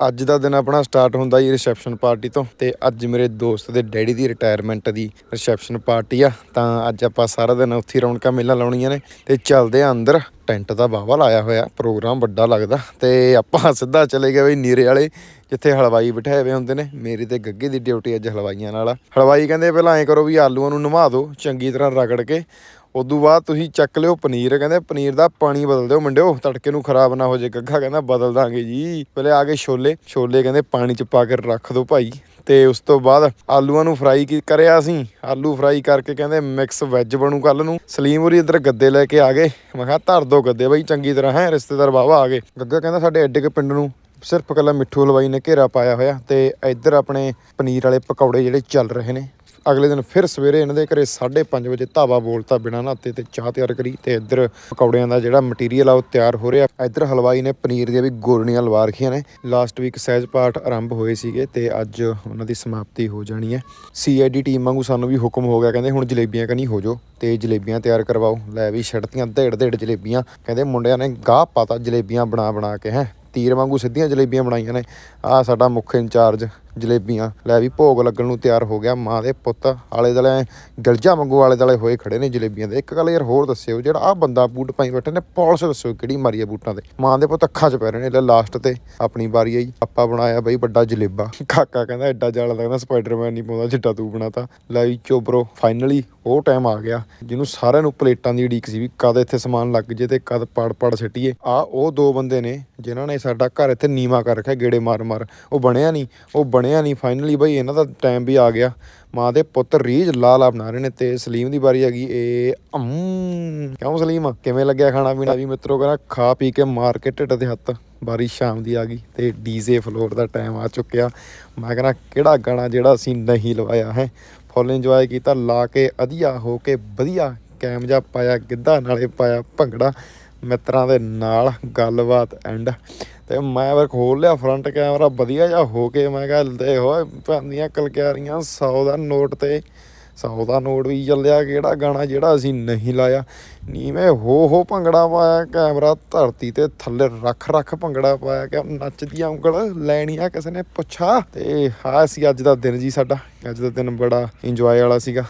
ਅੱਜ ਦਾ ਦਿਨ ਆਪਣਾ ਸਟਾਰਟ ਹੁੰਦਾ ਜੀ ਰਿਸੈਪਸ਼ਨ ਪਾਰਟੀ ਤੋਂ ਤੇ ਅੱਜ ਮੇਰੇ ਦੋਸਤ ਦੇ ਡੈਡੀ ਦੀ ਰਿਟਾਇਰਮੈਂਟ ਦੀ ਰਿਸੈਪਸ਼ਨ ਪਾਰਟੀ ਆ, ਤਾਂ ਅੱਜ ਆਪਾਂ ਸਾਰਾ ਦਿਨ ਉੱਥੇ ਹੀ ਰੌਣਕਾਂ ਮੇਲਾ ਲਾਉਣੀਆਂ ਨੇ ਤੇ ਚੱਲਦੇ ਆ ਅੰਦਰ, ਟੈਂਟ ਦਾ ਬਾਵਾ ਲਾਇਆ ਹੋਇਆ, ਪ੍ਰੋਗਰਾਮ ਵੱਡਾ ਲੱਗਦਾ ਤੇ ਆਪਾਂ ਸਿੱਧਾ ਚਲੇ ਗਏ ਬਈ ਨੀਰੇ ਵਾਲੇ, ਜਿੱਥੇ ਹਲਵਾਈ ਬਿਠਾਏ ਹੋਏ ਹੁੰਦੇ ਨੇ, ਮੇਰੀ ਤੇ ਗੱਗੇ ਦੀ ਡਿਊਟੀ ਅੱਜ ਹਲਵਾਈਆਂ ਨਾਲ ਆ। ਹਲਵਾਈ ਕਹਿੰਦੇ ਪਹਿਲਾਂ ਐਂ ਕਰੋ ਵੀ ਆਲੂਆਂ ਨੂੰ ਨਵਾ ਦਿਓ, ਚੰਗੀ ਤਰ੍ਹਾਂ ਰਗੜ ਕੇ ਉਦੋਂ ਬਾਅਦ ਤੁਸੀਂ ਚੱਕ ਲਿਓ ਪਨੀਰ, ਕਹਿੰਦੇ ਪਨੀਰ ਦਾ ਪਾਣੀ ਬਦਲ ਦਿਓ ਮੁੰਡਿਓ, ਤੜਕੇ ਨੂੰ ਖਰਾਬ ਨਾ ਹੋ ਜੇ ਗੱਗਾ, ਕਹਿੰਦਾ ਬਦਲ ਦਾਂਗੇ ਜੀ। ਪਹਿਲੇ ਆ ਗਏ ਛੋਲੇ ਛੋਲੇ ਕਹਿੰਦੇ ਪਾਣੀ ਚ ਪਾ ਕੇ ਰੱਖ ਦਿਓ ਭਾਈ। ਤੇ ਉਸ ਤੋਂ ਬਾਅਦ ਆਲੂਆਂ ਨੂੰ ਫਰਾਈ ਕੀ ਕਰਿਆ ਅਸੀਂ ਆਲੂ ਫਰਾਈ ਕਰਕੇ ਕਹਿੰਦੇ ਮਿਕਸ ਵੈਜ ਬਣੂ ਕੱਲ ਨੂੰ। ਸਲੀਮ ਹੋਰੀ ਇੱਧਰ ਗੱਦੇ ਲੈ ਕੇ ਆ ਗਏ। ਮੈਂ ਕਿਹਾ ਧਰ ਦੋ ਗੱਦੇ ਬਾਈ, ਚੰਗੀ ਤਰ੍ਹਾਂ, ਹੈ, ਰਿਸ਼ਤੇਦਾਰ ਵਾਵਾ ਆ ਗਏ। ਗੱਗਾ ਕਹਿੰਦਾ ਸਾਡੇ ਐਡੇ ਕੇ ਪਿੰਡ ਨੂੰ ਸਿਰਫ ਕੱਲਾ ਮਿੱਠੂ ਹਲਵਾਈ ਨੇ ਘੇਰਾ ਪਾਇਆ ਹੋਇਆ। ਤੇ ਇੱਧਰ ਆਪਣੇ ਪਨੀਰ ਵਾਲੇ ਪਕੌੜੇ ਜਿਹੜੇ ਚੱਲ ਰਹੇ ਨੇ। ਅਗਲੇ ਦਿਨ ਫਿਰ ਸਵੇਰੇ ਇਹਨਾਂ ਦੇ ਘਰੇ 5:30 ਵਜੇ ਧਾਵਾ ਬੋਲਤਾ ਬਿਨਾਂ ਨਾਤੇ ਤੇ ਚਾਹ ਤਿਆਰ ਕਰੀ ਤੇ ਇੱਧਰ ਪਕੌੜਿਆਂ ਦਾ ਜਿਹੜਾ ਮਟੀਰੀਅਲ ਆ ਉਹ ਤਿਆਰ ਹੋ ਰਿਹਾ। ਇੱਧਰ ਹਲਵਾਈ ਨੇ ਪਨੀਰ ਦੀਆਂ ਵੀ ਗੋਰਣੀਆਂ ਲਵਾ ਰੱਖੀਆਂ ਨੇ। ਲਾਸਟ ਵੀਕ ਸਹਿਜ ਪਾਠ ਆਰੰਭ ਹੋਏ ਸੀਗੇ ਤੇ ਅੱਜ ਉਹਨਾਂ ਦੀ ਸਮਾਪਤੀ ਹੋ ਜਾਣੀ ਹੈ। ਸੀਆਈਡੀ ਟੀਮ ਵਾਂਗੂ ਸਾਨੂੰ ਵੀ ਹੁਕਮ ਹੋ ਗਿਆ, ਕਹਿੰਦੇ ਹੁਣ ਜਲੇਬੀਆਂ ਕਨੀ ਹੋ ਜਾਓ ਤੇ ਜਲੇਬੀਆਂ ਤਿਆਰ ਕਰਵਾਓ। ਲੈ ਵੀ ਛੜਤੀਆਂ ਢੇੜ ਢੇੜ ਜਲੇਬੀਆਂ। ਕਹਿੰਦੇ ਮੁੰਡਿਆਂ ਨੇ ਗਾਹ ਪਾਤਾ ਜਲੇਬੀਆਂ ਬਣਾ ਬਣਾ ਕੇ, ਹੈ। ਤੀਰ ਵਾਂਗੂ ਸਿੱਧੀਆਂ ਜਲੇਬੀਆਂ ਬਣਾਈਆਂ ਨੇ। ਆ ਸਾਡਾ ਮੁੱਖ ਇੰਚਾਰਜ ਜਲੇਬੀਆਂ। ਲੈ ਵੀ ਭੋਗ ਲੱਗਣ ਨੂੰ ਤਿਆਰ ਹੋ ਗਿਆ ਮਾਂ ਦੇ ਪੁੱਤ। ਆਲੇ ਦਲੇ ਗਲਜਾ ਵਾਂਗੂ ਆਲੇ ਦਲੇ ਹੋਏ ਖੜੇ ਨੇ ਜਲੇਬੀਆਂ ਦੇ। ਇੱਕ ਗੱਲ ਯਾਰ ਹੋਰ ਦੱਸਿਓ, ਜਿਹੜਾ ਆ ਬੰਦਾ ਬੂਟ ਪਾਈ ਬੈਠੇ ਨੇ, ਪੌਲਸ ਦੱਸਿਓ ਕਿਹੜੀ ਮਾਰੀ ਆ ਬੂਟਾਂ ਤੇ। ਮਾਂ ਦੇ ਪੁੱਤ ਅੱਖਾਂ 'ਚ ਪੈ ਰਹੇ ਨੇ ਲੈ ਲਾਸਟ ਤੇ। ਆਪਣੀ ਵਾਰੀ ਆਈ, ਆਪਾਂ ਬਣਾਇਆ ਬਈ ਵੱਡਾ ਜਲੇਬਾ। ਕਾਕਾ ਕਹਿੰਦਾ ਐਡਾ ਜਾਲ ਲੱਗਦਾ ਸਪਾਈਡਰਮੈਨ ਨਹੀਂ ਪਾਉਂਦਾ ਜਿੱਡਾ ਤੂੰ ਬਣਾਤਾ। ਲੈ ਵੀ ਚੋਬਰੋ ਫਾਈਨਲੀ ਉਹ ਟਾਈਮ ਆ ਗਿਆ, ਜਿਹਨੂੰ ਸਾਰਿਆਂ ਨੂੰ ਪਲੇਟਾਂ ਦੀ ਉਡੀਕ ਸੀ ਵੀ ਕਦ ਇੱਥੇ ਸਮਾਨ ਲੱਗ ਜੇ ਤੇ ਕਦ ਪੜ ਪੜ ਸਿੱਟੀਏ। ਆ ਉਹ ਦੋ ਬੰਦੇ ਨੇ, ਜਿਨ੍ਹਾਂ ਨੇ ਸਾਡਾ ਘਰ ਇੱਥੇ ਨੀਵਾ ਕਰ ਰੱਖਿਆ, ਗੇੜੇ ਮਾਰ ਮਾਰ। ਉਹ ਬਣਿਆ ਨਹੀਂ ਉਹ ਬਣੇ ਬਣਿਆ ਨਹੀਂ ਫਾਈਨਲੀ ਬਈ ਇਹਨਾਂ ਦਾ ਟਾਈਮ ਵੀ ਆ ਗਿਆ। ਮਾਂ ਦੇ ਪੁੱਤ ਰੀਜ ਲਾਲਾ ਬਣਾ ਰਹੇ ਨੇ ਤੇ ਸਲੀਮ ਦੀ ਵਾਰੀ ਆ ਗਈ ਇਹ ਅਮ। ਕਿਉਂ ਸਲੀਮ? ਕਿਵੇਂ ਲੱਗਿਆ ਖਾਣਾ ਪੀਣਾ? ਵੀ ਮਿੱਤਰੋ ਕਹਿੰਦਾ ਖਾ ਪੀ ਕੇ ਮਾਰ ਕੇ ਢਿੱਡ ਦੇ ਹੱਥ। ਬਾਰੀ ਸ਼ਾਮ ਦੀ ਆ ਗਈ ਤੇ ਡੀਜ਼ੇ ਫਲੋਰ ਦਾ ਟਾਈਮ ਆ ਚੁੱਕਿਆ। ਮੈਂ ਕਹਿੰਦਾ ਕਿਹੜਾ ਗਾਣਾ ਜਿਹੜਾ ਅਸੀਂ ਨਹੀਂ ਲਵਾਇਆ ਹੈ? ਫੁੱਲ ਇੰਜੋਏ ਕੀਤਾ, ਲਾ ਕੇ ਅਧੀਆ ਹੋ ਕੇ ਵਧੀਆ ਕੈਮ ਜਾ ਪਾਇਆ, ਗਿੱਧਾ ਨਾਲੇ ਪਾਇਆ ਭੰਗੜਾ। ਮਿੱਤਰਾਂ ਦੇ ਨਾਲ ਗੱਲਬਾਤ ਐਂਡ ਤੇ ਮੈਂ ਫਿਰ ਖੋਲ ਲਿਆ ਫਰੰਟ ਕੈਮਰਾ ਵਧੀਆ ਜਿਹਾ ਹੋ ਕੇ ਮੈਂ ਕਿਹਾ ਦੇ ਹੋਏ ਪੈਂਦੀਆਂ ਕਲਕਿਆਰੀਆਂ 100 ਦਾ ਨੋਟ ਤੇ 100 ਦਾ ਨੋਟ ਵੀ ਚੱਲਿਆ, ਕਿਹੜਾ ਗਾਣਾ ਜਿਹੜਾ ਅਸੀਂ ਨਹੀਂ ਲਾਇਆ? ਨੀਵੇਂ ਹੋ ਹੋ ਭੰਗੜਾ ਪਾਇਆ ਕੈਮਰਾ ਧਰਤੀ ਤੇ ਥੱਲੇ ਰੱਖ ਰੱਖ ਭੰਗੜਾ ਪਾਇਆ ਕਿ ਨੱਚਦੀਆਂ ਉਂਗਲ ਲੈਣੀ ਆ ਕਿਸੇ ਨੇ ਪੁੱਛਾ। ਤੇ ਆ ਸੀ ਅੱਜ ਦਾ ਦਿਨ ਜੀ ਸਾਡਾ, ਅੱਜ ਦਾ ਦਿਨ ਬੜਾ ਇੰਜੋਏ ਵਾਲਾ ਸੀਗਾ।